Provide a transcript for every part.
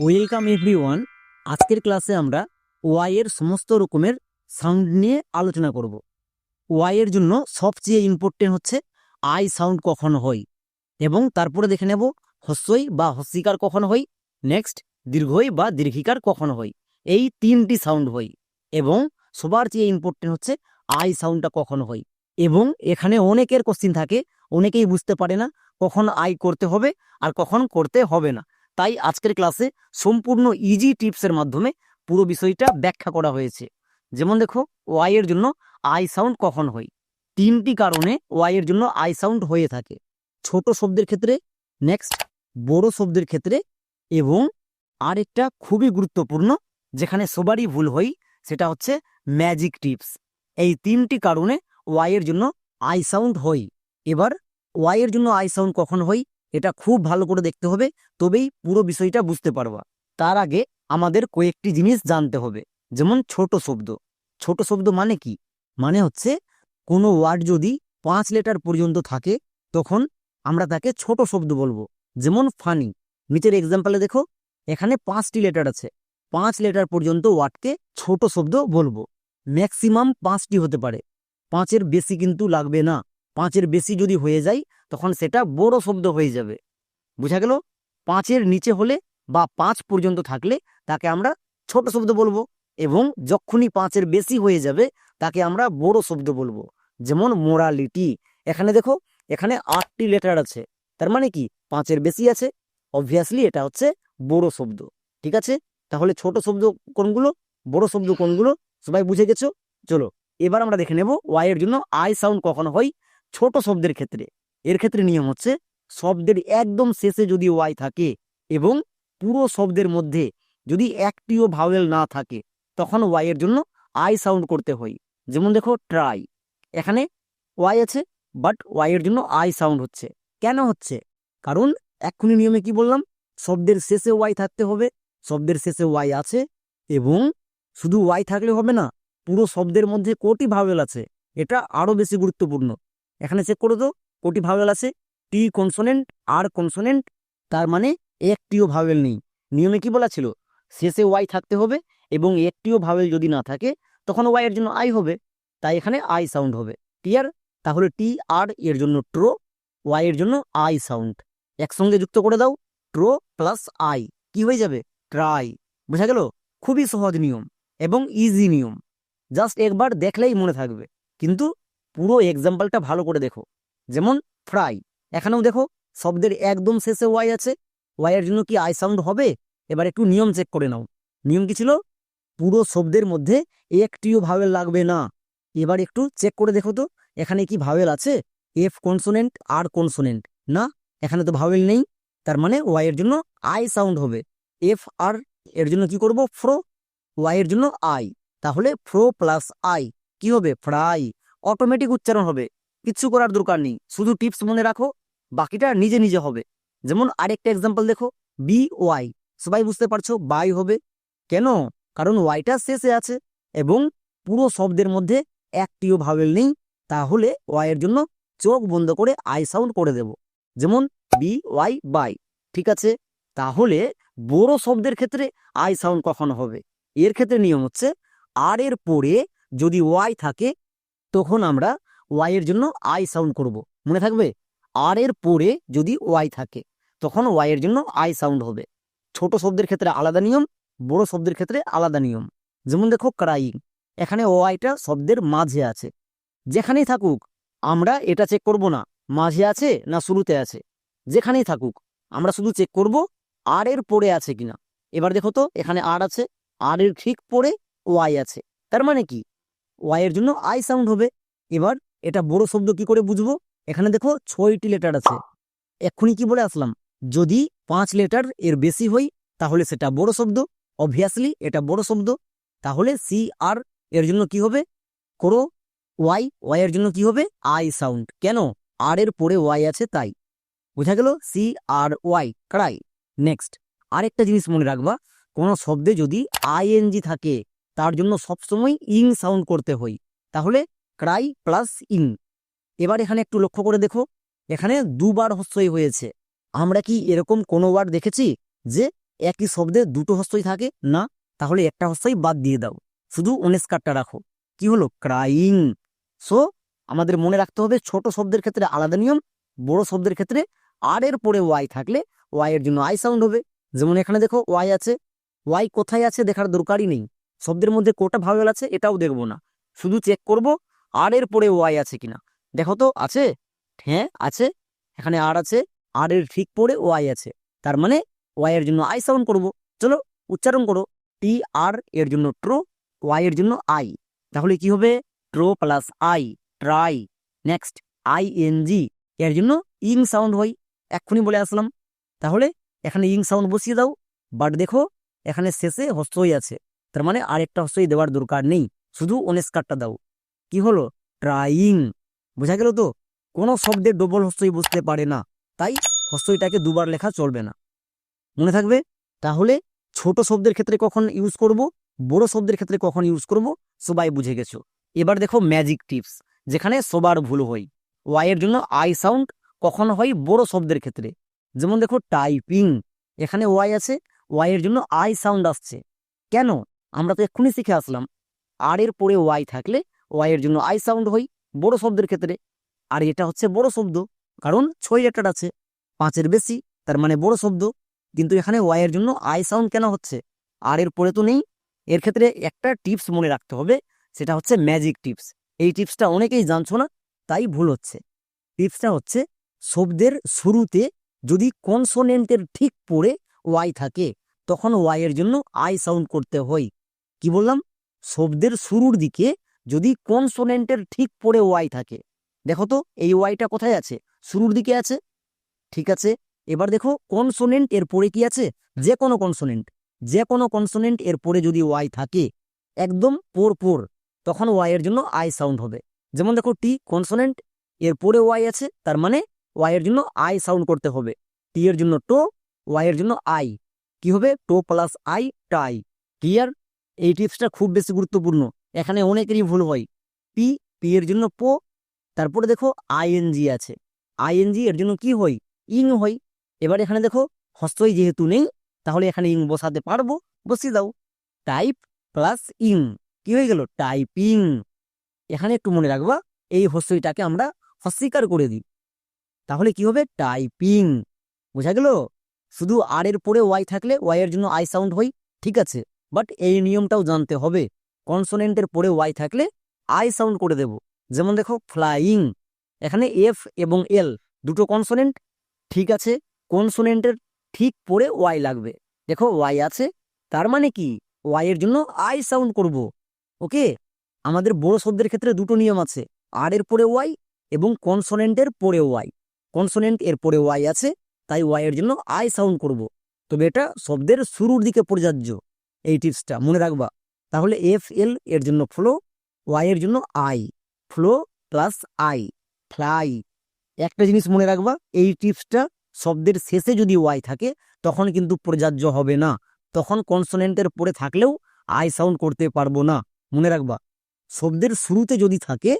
Welcome everyone আজকের ক্লাসে আমরা ওয়াইয়ের সমস্ত রকমের সাউন্ড নিয়ে আলোচনা করব। ওয়াইয়ের জন্য সবচেয়ে ইম্পর্টেন্ট হচ্ছে আই সাউন্ড কখন হয় এবং তারপরে দেখে নেব হস্যই বা হস্যিকার কখন হয়। নেক্সট দীর্ঘই বা দীর্ঘিকার কখন হয়। এই তিনটি সাউন্ড হয় এবং সবার চেয়ে ইম্পর্টেন্ট হচ্ছে আই সাউন্ডটা কখন হয় এবং এখানে অনেকের কোশ্চিন থাকে, অনেকেই বুঝতে পারে না কখন আই করতে হবে আর কখন করতে হবে না। তাই আজকের ক্লাসে সম্পূর্ণ ইজি টিপসের মাধ্যমে পুরো বিষয়টা ব্যাখ্যা করা হয়েছে। যেমন দেখো ওয়াই এর জন্য আই সাউন্ড কখন হয়? তিনটি কারণে ওয়াই এর জন্য আই সাউন্ড হয়ে থাকে। ছোট শব্দের ক্ষেত্রে নেক্সট বড় শব্দের ক্ষেত্রে এবং আরেকটা খুবই গুরুত্বপূর্ণ, যেখানে সবারই ভুল হয়, সেটা হচ্ছে ম্যাজিক টিপস এই তিনটি কারণে ওয়াই এর জন্য আই সাউন্ড হয়। এবার ওয়াই এর জন্য আই সাউন্ড কখন হয়? এটা খুব ভালো করে দেখতে হবে, তবেই পুরো বিষয়টা বুঝতে পারবা। তার আগে আমাদের কয়েকটি জিনিস জানতে হবে, যেমন ছোট শব্দ। ছোট শব্দ মানে কি? মানে হচ্ছে কোনো ওয়ার্ড যদি পাঁচ লেটার পর্যন্ত থাকে, তখন আমরা তাকে ছোট শব্দ বলব, যেমন ফানি। নিচের এক্সাম্পলে দেখো, এখানে পাঁচটি লেটার আছে। পাঁচ লেটার পর্যন্ত ওয়ার্ডকে ছোট শব্দ বলব। ম্যাক্সিমাম পাঁচটি হতে পারে। পাঁচের বেশি কিন্তু লাগবে না। পাঁচের বেশি যদি হয়ে যায় তখন সেটা বড় শব্দ হয়ে যাবে। বুঝা গেল? পাঁচের নিচে হলে বা পাঁচ পর্যন্ত থাকলে তাকে আমরা ছোট শব্দ বলব এবং যখনই পাঁচের বেশি হয়ে যাবে তাকে আমরা বড় শব্দ বলব। যেমন মোরালিটি। এখানে দেখো, এখানে আটটি লেটার আছে। তার মানে কি? পাঁচের বেশি আছে। অবভিয়াসলি এটা হচ্ছে বড় শব্দ। ঠিক আছে? তাহলে ছোট শব্দ কোনগুলো? বড় শব্দ কোনগুলো? সবাই বুঝে গেছো? চলো, এবার আমরা দেখে নেব ওয়াই এর জন্য আই সাউন্ড কখন হয় ছোট শব্দের ক্ষেত্রে। এর ক্ষেত্রে নিয়ম হচ্ছে শব্দের একদম শেষে যদি ওয়াই থাকে এবং পুরো শব্দের মধ্যে যদি একটিও ভাওয়েল না থাকে, তখন ওয়াই এর জন্য আই সাউন্ড করতে হয়। যেমন দেখো ট্রাই এখানে ওয়াই আছে বাট ওয়াই এর জন্য আই সাউন্ড হচ্ছে। কেন হচ্ছে? কারণ এক্ষুনি নিয়মে কি বললাম? শব্দের শেষে ওয়াই থাকতে হবে, শব্দের শেষে ওয়াই আছে এবং শুধু ওয়াই থাকলে হবে না, পুরো শব্দের মধ্যে কোটি ভাওয়েল আছে, এটা আরও বেশি গুরুত্বপূর্ণ। এখানে চেক করে তো কোটি ভাওয়েল আছে? টি কনসোনেন্ট আর কনসোনেন্ট তার মানে একটিও ভাওয়েল নেই। নিয়মে কি বলা ছিল? শেষে ওয়াই থাকতে হবে এবং একটিও ভাওয়েল যদি না থাকে, তখন ওয়াই এর জন্য আই হবে। তাই এখানে আই সাউন্ড হবে। ক্লিয়ার তাহলে টি আর এর জন্য ট্রো ওয়াই এর জন্য আই সাউন্ড একসঙ্গে যুক্ত করে দাও। ট্রো প্লাস আই কি হয়ে যাবে? ট্রাই বোঝা গেল? খুবই সহজ নিয়ম এবং ইজি নিয়ম। জাস্ট একবার দেখলেই মনে থাকবে। কিন্তু পুরো এক্সাম্পলটা ভালো করে দেখো। যেমন ফ্রাই এখানেও দেখো, শব্দের একদম শেষে ওয়াই আছে। ওয়াই এর জন্য কি আই সাউন্ড হবে? এবার একটু নিয়ম চেক করে নাও। নিয়ম কি ছিল? পুরো শব্দের মধ্যে একটিও ভাওয়েল লাগবে না। এবার একটু চেক করে দেখো তো, এখানে কি ভাওয়েল আছে? এফ কনসোনেন্ট আর কনসোনেন্ট না? এখানে তো ভাওয়েল নেই। তার মানে ওয়াই এর জন্য আই সাউন্ড হবে। এফ আর এর জন্য কি করব? ফ্রো ওয়াই এর জন্য আই তাহলে ফ্রো প্লাস আই কি হবে? ফ্রাই অটোমেটিক উচ্চারণ হবে। কিচ্ছু করার দরকার নেই। শুধু টিপস মনে রাখো, বাকিটা নিজে নিজে হবে। যেমন আরেকটা এক্সাম্পল দেখো বি ওয়াই সবাই বুঝতে পারছ বাই হবে। কেন? কারণ ওয়াইটা শেষে আছে এবং পুরো শব্দের মধ্যে একটিও ভাবেল নেই। তাহলে ওয়াই এর জন্য চোখ বন্ধ করে আই সাউন্ড করে দেব। যেমন বি ওয়াই বাই ঠিক আছে? তাহলে বড় শব্দের ক্ষেত্রে আই সাউন্ড কখন হবে। এর ক্ষেত্রে নিয়ম হচ্ছে আর এর পরে যদি ওয়াই থাকে, তখন আমরা ওয়াই এর জন্য আই সাউন্ড করব। মনে থাকবে? আর এর পরে যদি ওয়াই থাকে, তখন ওয়াই এর জন্য আই সাউন্ড হবে। ছোট শব্দের ক্ষেত্রে আলাদা নিয়ম, বড় শব্দের ক্ষেত্রে আলাদা নিয়ম। যেমন দেখো ক্রাইং এখানে ওয়াইটা শব্দের মাঝে আছে। যেখানেই থাকুক, আমরা এটা চেক করব না, মাঝে আছে না শুরুতে আছে। যেখানেই থাকুক, আমরা শুধু চেক করব আর এর পরে আছে কিনা। এবার দেখো তো, এখানে আর আছে আর এর ঠিক পরে ওয়াই আছে। তার মানে কি? ওয়াই এর জন্য আই সাউন্ড হবে। এবার এটা বড় শব্দ কি করে বুঝব? এখানে দেখো ছয়টি লেটার আছে। এক্ষুনি কি বলে আসলাম? যদি পাঁচ লেটার এর বেশি হই তাহলে সেটা বড় শব্দ। অবভিয়াসলি এটা বড় শব্দ। তাহলে সি আর এর জন্য কি হবে? করো ওয়াই ওয়াই এর জন্য কি হবে? আই সাউন্ড কেন? আর এর পরে ওয়াই আছে, তাই। বোঝা গেল? C R Y cry? Next আরেকটা জিনিস মনে রাখবা, কোনো শব্দে যদি আইএনজি থাকে, তার জন্য সবসময় ইং সাউন্ড করতে হয়। তাহলে ক্রাই প্লাস ইং এবার এখানে একটু লক্ষ্য করে দেখো, এখানে দুবার হস্যই হয়েছে। আমরা কি এরকম কোনো ওয়ার্ড দেখেছি যে একই শব্দে দুটো হস্তই থাকে? না, তাহলে একটা হস্তই বাদ দিয়ে দাও। শুধু অনেস্কারটা রাখো। কি হলো? ক্রাইং। সো, আমাদের মনে রাখতে হবে ছোট শব্দের ক্ষেত্রে আলাদা নিয়ম, বড় শব্দের ক্ষেত্রে আর এর পরে ওয়াই থাকলে ওয়াই এর জন্য আই সাউন্ড হবে। যেমন এখানে দেখো ওয়াই আছে। ওয়াই কোথায় আছে দেখার দরকারই নেই। শব্দের মধ্যে কোটা ভাওয়েল আছে, এটাও দেখব না। শুধু চেক করব আর এর পরে ওয়াই আছে কিনা। দেখো তো, আছে? হ্যাঁ আছে। এখানে আর আছে। আর এর ঠিক পরে ওয়াই আছে। তার মানে ওয়াই এর জন্য আই সাউন্ড করব। চলো, উচ্চারণ করো। টি আর এর জন্য ট্রো ওয়াই এর জন্য আই তাহলে কি হবে? ট্রো plus I try next I N G এর জন্য ইং সাউন্ড হয়। এক্ষুনি বলে আসলাম। তাহলে এখানে ইং সাউন্ড বসিয়ে দাও। বাট দেখো, এখানে শেষে হস্তই আছে। তার মানে আরেকটা হস্তই দেওয়ার দরকার নেই। শুধু অনেস্কারটা দাও। কি হলো? ট্রাইং বোঝা গেল তো? কোনো শব্দে ডবল হস্তই বসতে পারে না। তাই হস্তইটাকে দুবার লেখা চলবে না। মনে থাকবে? তাহলে ছোট শব্দের ক্ষেত্রে কখন ইউজ করব? বড় শব্দের ক্ষেত্রে কখন ইউজ করব? সবাই বুঝে গেছো। এবার দেখো ম্যাজিক টিপস যেখানে সবার ভুল হয়। ওয়াই এর জন্য আই সাউন্ড কখন হয়? বড় শব্দের ক্ষেত্রে। যেমন দেখো টাইপিং এখানে ওয়াই আছে। ওয়াই এর জন্য আই সাউন্ড আসছে। কেন? আমরা তো এক্ষুনি শিখে আসলাম। আর এর পরে ওয়াই থাকলে ওয়াই এর জন্য আই সাউন্ড হয় বড় শব্দের ক্ষেত্রে। আর এটা হচ্ছে বড় শব্দ, কারণ ছয় লেটার আছে, পাঁচের বেশি, তার মানে বড় শব্দ। কিন্তু এখানে ওয়াই এর জন্য আই সাউন্ড কেন হচ্ছে? আর এর পরে তো নেই। এর ক্ষেত্রে একটা টিপস মনে রাখতে হবে, সেটা হচ্ছে ম্যাজিক টিপস। এই টিপসটা অনেকেই জানছো না, তাই ভুল হচ্ছে। টিপসটা হচ্ছে, শব্দের শুরুতে যদি কনসোনেন্টের ঠিক পরে ওয়াই থাকে, তখন ওয়াই এর জন্য আই সাউন্ড করতে হয়। কি বললাম? শব্দের শুরুর দিকে যদি কনসোনেন্টের ঠিক পরে ওয়াই থাকে। দেখো তো, এই ওয়াইটা কোথায় আছে? শুরুর দিকে আছে। ঠিক আছে? এবার দেখো কনসোনেন্ট এর পরে কি আছে? যে কোনো কনসোনেন্ট যে কোনো কনসোনেন্ট এর পরে যদি ওয়াই থাকে, একদম পোর পোর, তখন ওয়াই এর জন্য আই সাউন্ড হবে। যেমন দেখো টি কনসোনেন্ট এর পরে ওয়াই আছে, তার মানে ওয়াই এর জন্য আই সাউন্ড করতে হবে। টি এর জন্য টো ওয়াই এর জন্য আই কি হবে? টো প্লাস আই টাই ক্লিয়ার এই টিপসটা খুব বেশি গুরুত্বপূর্ণ। এখানে অনেকেরই ভুল হয়। পি পি এর জন্য পো, তারপরে দেখো আইএনজি আছে। আইএনজি এর জন্য কি হয়? ইং হয়। এবার এখানে দেখো, হস্তই যেহেতু নেই, তাহলে এখানে ইং বসাতে পারব, বসিয়ে দাও। Type plus ing. কি হয়ে গেল? টাইপিং এখানে একটু মনে রাখবা, এই হস্তইটাকে আমরা অস্বীকার করে দিই। তাহলে কি হবে? টাইপিং বোঝা গেল? শুধু আর এর পরে ওয়াই থাকলে ওয়াই এর জন্য আই সাউন্ড হয়, ঠিক আছে। বাট এই নিয়মটাও জানতে হবে। কনসোনেন্টের পরে ওয়াই থাকলে আই সাউন্ড করে দেব। যেমন দেখো ফ্লাইং এখানে এফ এবং এল দুটো কনসোনেন্ট ঠিক আছে কনসোনেন্টের ঠিক পরে ওয়াই লাগবে। দেখো ওয়াই আছে, তার মানে কি? ওয়াই এর জন্য আই সাউন্ড করব ওকে আমাদের বড় শব্দের ক্ষেত্রে দুটো নিয়ম আছে আর এর পরে ওয়াই এবং কনসোনেন্টের পরে ওয়াই কনসোনেন্ট এর পরে ওয়াই আছে, তাই ওয়াই এর জন্য আই সাউন্ড করব। তবে এটা শব্দের শুরুর দিকে প্রযোজ্য, এই টিপসটা মনে রাখবা। তাহলে এফ এল এর জন্য ফ্লো ওয়াই এর জন্য I flow plus I fly একটা জিনিস মনে রাখবা, এই টিপসটা শব্দের শেষে যদি ওয়াই থাকে, তখন কিন্তু প্রযোজ্য হবে না। তখন কনসোনেন্টের পরে থাকলেও আই সাউন্ড করতে পারব না। মনে রাখবা, শব্দের শুরুতে যদি থাকে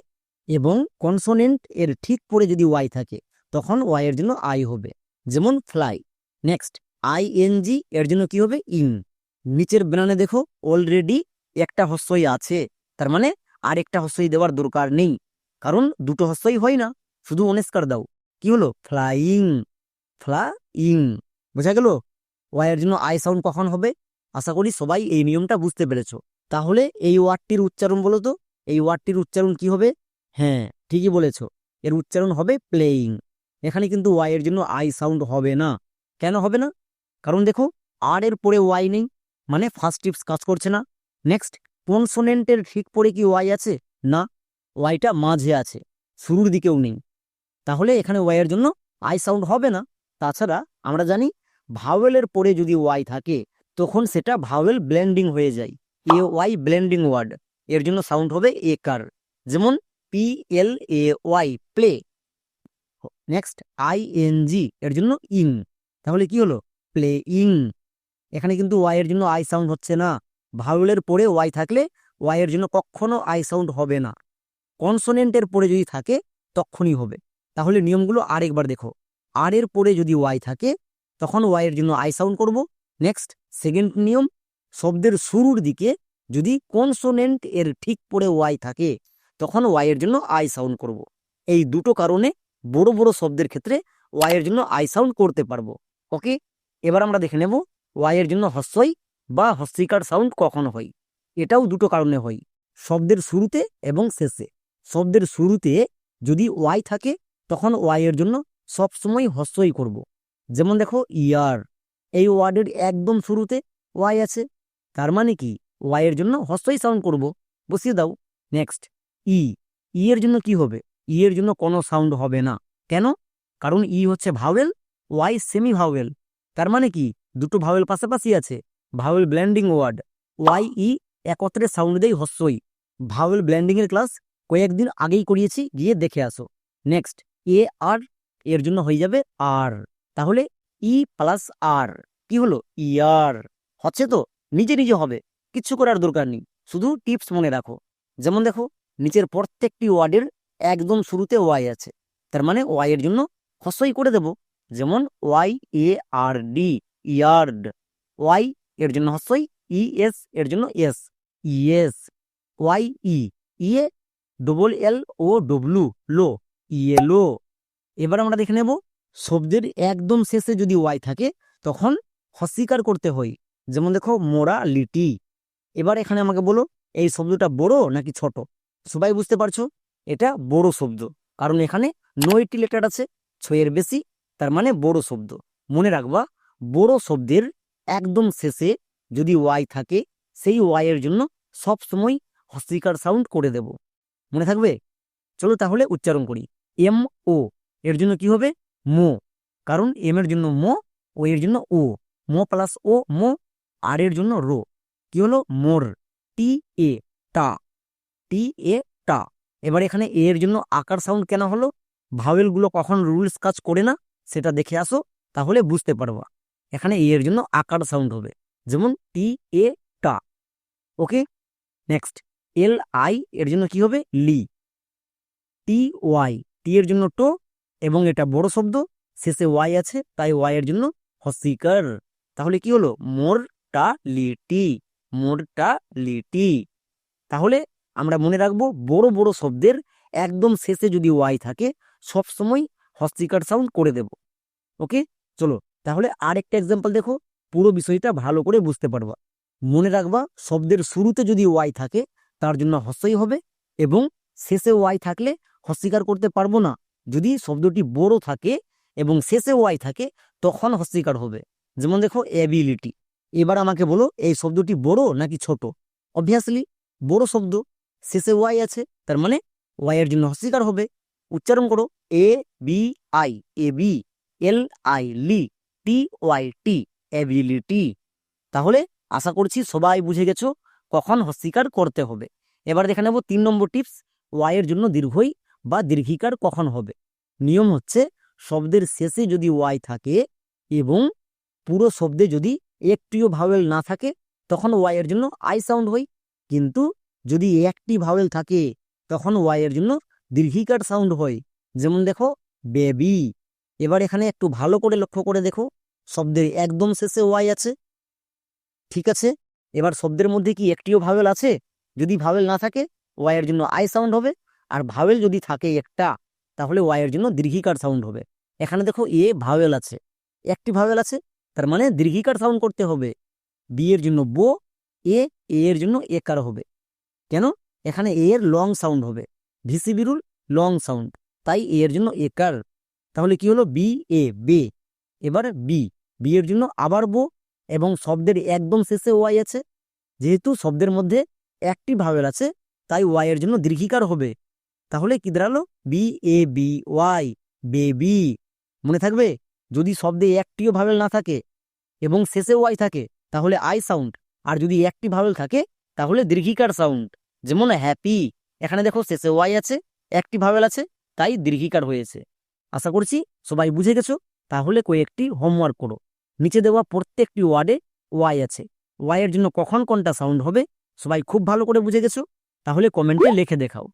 এবং কনসোনেন্ট এর ঠিক পরে যদি ওয়াই থাকে, তখন ওয়াই এর জন্য আই হবে। যেমন fly next I N G এর জন্য কি হবে? ইন নিচের ব্রানে দেখো অলরেডি একটা হস্যই আছে, তার মানে আরেকটা হস্যই দেওয়ার দরকার নেই। কারণ দুটো হস্যই হয় না, শুধু অনেস্কার দাও। কি হলো? ফ্লাইং। ফ্লাইং। বোঝা গেল? ওয়াইয়ের জন্য আই সাউন্ড কখন হবে? আশা করি সবাই এই নিয়মটা বুঝতে পেরেছ। তাহলে এই ওয়ার্ডটির উচ্চারণ বলো তো। এই ওয়ার্ডটির উচ্চারণ কি হবে? হ্যাঁ ঠিকই বলেছ। এর উচ্চারণ হবে প্লেয়িং এখানে কিন্তু ওয়াইয়ের জন্য আই সাউন্ড হবে না। কেন হবে না? কারণ দেখো, আর এর পরে ওয়াই নেই মানে ফার্স্ট টিপস কাজ করছে না। নেক্সট কনসোনেন্টের ঠিক পরে কি ওয়াই আছে? না ওয়াইটা মাঝে আছে, শুরুর দিকেও নেই। তাহলে এখানে ওয়াইয়ের জন্য আই সাউন্ড হবে না। তাছাড়া আমরা জানি ভাওয়েলের পরে যদি ওয়াই থাকে, তখন সেটা ভাওয়েল ব্লেন্ডিং হয়ে যায়। এ ওয়াই ব্লেন্ডিং ওয়ার্ড এর জন্য সাউন্ড হবে এ কার যেমন P L A Y play next I N G এর জন্য ইং তাহলে কি হলো? প্লে ইং এখানে কিন্তু ওয়াই এর জন্য আই সাউন্ড হচ্ছে না। ভাওয়েলের পরে ওয়াই থাকলে ওয়াই এর জন্য কখনো আই সাউন্ড হবে না। কনসোনেন্টের পরে যদি থাকে, তখনই হবে। তাহলে নিয়মগুলো আরেকবার দেখো। আর এর পরে যদি ওয়াই থাকে, তখন ওয়াই এর জন্য আই সাউন্ড করব। নেক্সট, সেকেন্ড নিয়ম, শব্দের শুরুর দিকে যদি কনসোনেন্ট এর ঠিক পরে ওয়াই থাকে, তখন ওয়াই এর জন্য আই সাউন্ড করব। এই দুটো কারণে বড় বড় শব্দের ক্ষেত্রে ওয়াই এর জন্য আই সাউন্ড করতে পারব। ওকে? এবার আমরা দেখে নেব ওয়াই এর জন্য হস্যই বা হস্যিকার সাউন্ড কখন হয়। এটাও দুটো কারণে হয়। শব্দের শুরুতে এবং শেষে। শব্দের শুরুতে যদি ওয়াই থাকে, তখন ওয়াই এর জন্য সবসময় হস্যই করব। যেমন দেখো ইয়ার এই ওয়ার্ডের একদম শুরুতে ওয়াই আছে। তার মানে কি? ওয়াই এর জন্য হস্যই সাউন্ড করব। বসিয়ে দাও। নেক্সট ই ই এর জন্য কি হবে? ই এর জন্য কোনো সাউন্ড হবে না। কেন? কারণ ই হচ্ছে ভাওয়েল ওয়াই সেমি ভাওয়েল তার মানে কি? দুটো ভাওয়েল পাশাপাশি আছে। Vowel blending word Y E একত্রে সাউন্ড দেয় হস্যই। ভাওয়েল ব্ল্যান্ডিং এর ক্লাস কয়েকদিন আগেই করিয়েছি, গিয়ে দেখে আসো। নেক্সট এ আর এর জন্য হয়ে যাবে আর তাহলে ই প্লাস আর কি হলো? ইয়ার হচ্ছে তো, নিজে নিজে হবে কিচ্ছু করার দরকার নেই, শুধু টিপস মনে রাখো। যেমন দেখো, নিচের প্রত্যেকটি ওয়ার্ডের একদম শুরুতে ওয়াই আছে, তার মানে ওয়াই এর জন্য হস্যই করে দেব। যেমন Y A R D yard Y এর জন্য হস্যই ই এস, এর জন্য S. Yes Y E ye double L O W, low yellow এবার আমরা দেখে নেব, শব্দের একদম শেষে যদি ওয়াই থাকে, তখন হস্বীকার করতে হয়। যেমন দেখো মোরা লিটি এবার এখানে আমাকে বলো, এই শব্দটা বড় নাকি ছোট? সবাই বুঝতে পারছ? এটা বড় শব্দ। কারণ এখানে নয়টি লেটার আছে, ছয়ের বেশি, তার মানে বড় শব্দ। মনে রাখবা, বড় শব্দের একদম শেষে যদি ওয়াই থাকে, সেই ওয়াই এর জন্য সব সময় হস্তিকার সাউন্ড করে দেব। মনে থাকবে? চলো তাহলে উচ্চারণ করি। M, O. এর জন্য কি হবে? মো। কারণ এম এর জন্য মো, ও এর জন্য ও। মো প্লাস ও, মো। আর এর জন্য রো। কি হলো? মোর। টি, এ, টা। টি, এ, টা। এবার এখানে এ এর জন্য আকার সাউন্ড কেন হলো? ভাওয়েলগুলো কখন রুলস কাজ করে না, সেটা দেখে আসো, তাহলে বুঝতে পারবা। এখানে এ এর জন্য আকার সাউন্ড হবে। যেমন টি এ টা ওকে নেক্সট এল আই এর জন্য কি হবে? লি টি ওয়াই টি এর জন্য টো এবং এটা বড় শব্দ, শেষে ওয়াই আছে, তাই ওয়াই এর জন্য হসিকার। তাহলে কি হলো? মোর টা লি টি মোর টা লি টি তাহলে আমরা মনে রাখব, বড় বড় শব্দের একদম শেষে যদি ওয়াই থাকে সব সময় হস্তিকার সাউন্ড করে দেব। ওকে চলো তাহলে আর একটা এক্সাম্পল দেখো, পুরো বিষয়টা ভালো করে বুঝতে পারবা। মনে রাখবা, শব্দের শুরুতে যদি ওয়াই থাকে, তার জন্য হস্যই হবে এবং শেষে ওয়াই থাকলে হস্বীকার করতে পারব না। যদি শব্দটি বড় থাকে এবং শেষে ওয়াই থাকে, তখন হস্বীকার হবে। যেমন দেখো অ্যাবিলিটি এবার আমাকে বলো, এই শব্দটি বড় নাকি ছোট? অবভিয়াসলি বড় শব্দ। শেষে ওয়াই আছে, তার মানে ওয়াই এর জন্য হস্বীকার হবে। উচ্চারণ করো A B I A B L I Li T Y T ability তাহলে আশা করছি সবাই বুঝে গেছো কখন হস্বীকার করতে হবে। এবার দেখে নেব তিন নম্বর টিপস ওয়াই এর জন্য দীর্ঘই বা দীর্ঘিকার কখন হবে। নিয়ম হচ্ছে শব্দের শেষে যদি ওয়াই থাকে এবং পুরো শব্দে যদি একটিও ভাওয়েল না থাকে, তখন ওয়াই এর জন্য আই সাউন্ড হয়। কিন্তু যদি একটি ভাওয়েল থাকে, তখন ওয়াই এর জন্য দীর্ঘিকার সাউন্ড হয়। যেমন দেখো বেবি এবার এখানে একটু ভালো করে লক্ষ্য করে দেখো, শব্দের একদম শেষে ওয়াই আছে, ঠিক আছে? এবার শব্দের মধ্যে কি একটিও ভাওয়েল আছে? যদি ভাওয়েল না থাকে, ওয়াই এর জন্য আই সাউন্ড হবে, আর ভাওয়েল যদি থাকে একটা, তাহলে ওয়াই এর জন্য দীর্ঘিকার সাউন্ড হবে। এখানে দেখো এ ভাওয়েল আছে, একটি ভাওয়েল আছে, তার মানে দীর্ঘিকার সাউন্ড করতে হবে। বি এর জন্য বো, এ এ এর জন্য একার হবে। কেন? এখানে এ এর লং সাউন্ড হবে VC V rule long sound, তাই এ এর জন্য একার। তাহলে কি হলো? বি এ বে এবার বি বি এর জন্য আবার বো এবং শব্দের একদম শেষে ওয়াই আছে। যেহেতু শব্দের মধ্যে একটি ভাওয়েল আছে, তাই ওয়াই এর জন্য দীর্ঘিকার হবে। তাহলে কি দাঁড়াল? B A B Y baby মনে থাকবে? যদি শব্দে একটিও ভাবেল না থাকে এবং শেষে ওয়াই থাকে, তাহলে আই সাউন্ড আর যদি একটি ভাবেল থাকে, তাহলে দীর্ঘিকার সাউন্ড যেমন হ্যাপি এখানে দেখো শেষে ওয়াই আছে, একটি ভাবেল আছে, তাই দীর্ঘিকার হয়েছে। আশা করছি সবাই বুঝে গেছো? তাহলে কয়েকটি হোমওয়ার্ক করো। নিচে দেওয়া প্রত্যেকটি ওয়ার্ডে ওয়াই আছে। ওয়াই এর জন্য কখন কোনটা সাউন্ড হবে সবাই খুব ভালো করে বুঝে গেছো? তাহলে কমেন্টে লিখে দেখাও।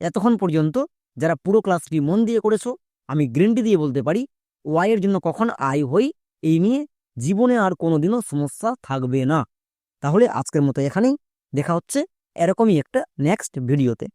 এতক্ষণ পর্যন্ত যারা পুরো ক্লাসটি মন দিয়ে করেছ, আমি গ্রিনটি দিয়ে বলতে পারি ওয়াই এর জন্য কখন আই হই, এই নিয়ে জীবনে আর কোনোদিনও সমস্যা থাকবে না। তাহলে আজকের মতো এখানেই। দেখা হচ্ছে এরকমই একটা নেক্সট ভিডিওতে